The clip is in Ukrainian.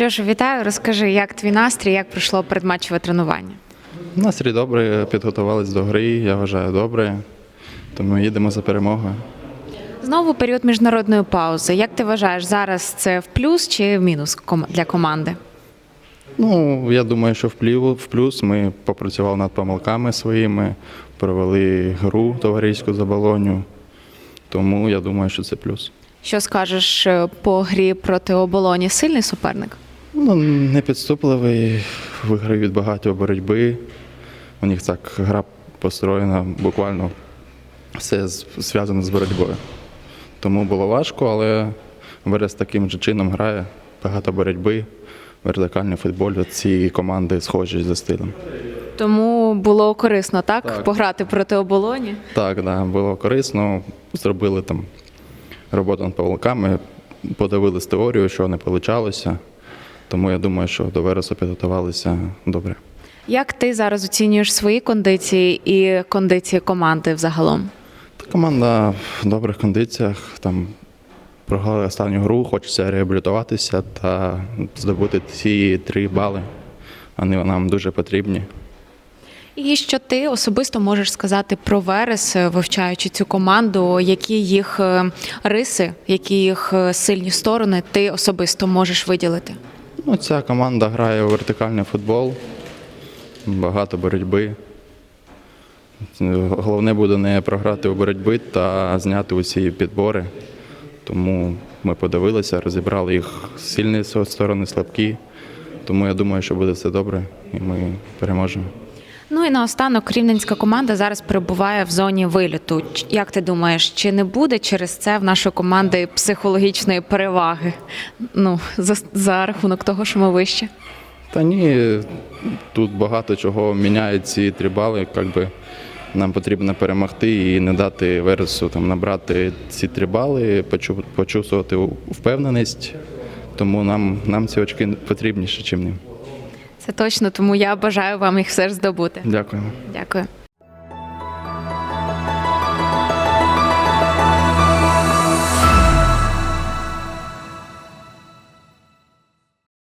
Льоша, вітаю. Розкажи, як твій настрій, як пройшло передматчеве тренування? Настрій добрий, підготувались до гри, я вважаю, добре. Тому їдемо за перемогою. Знову період міжнародної паузи. Як ти вважаєш, зараз це в плюс чи в мінус для команди? Ну, я думаю, що в плюс ми попрацювали над помилками своїми, провели гру товариську за балоню. Тому я думаю, що це плюс. Що скажеш е, по грі проти оболоні? Сильний суперник? Ну, не підступливий, виграють багато боротьби. У них так гра построєна, буквально все зв'язано з боротьбою. Тому було важко, але Верес таким же чином грає, багато боротьби, вертикальний футбол. Ці команди схожі за стилем. Тому було корисно так, Так. пограти проти оболоні. Так, да, було корисно. Зробили там роботу над помилками, подивились теорію, що не вийшло. Тому я думаю, що до Вересу підготувалися добре. Як ти зараз оцінюєш свої кондиції і кондиції команди взагалом? Та Команда в добрих кондиціях. Там програли останню гру, хочеться реабілітуватися та здобути ці три бали. Вони нам дуже потрібні. І що ти особисто можеш сказати про Верес, е, вивчаючи цю команду, які їх е, риси, які їх е, сильні сторони ти особисто можеш виділити? Ну, ця команда грає у вертикальний футбол, багато боротьби. Головне буде не програти у боротьбі та зняти усі підбори. Тому ми подивилися, розібрали їх сильні сторони, слабкі. Тому я думаю, що буде все добре і ми переможемо. Ну і наостанок рівненська команда зараз перебуває в зоні виліту. Як ти думаєш, чи не буде через це в нашої команди психологічної переваги? Ну за, за рахунок того, що ми вище? Та ні, тут багато чого міняють ці три бали. Якби нам потрібно перемогти і не дати Вересу там набрати ці три бали, почувствувати впевненість. Тому нам, нам ці очки потрібніше, ніж ним. Це точно, тому я бажаю вам їх все ж здобути. Дякуємо. Дякую.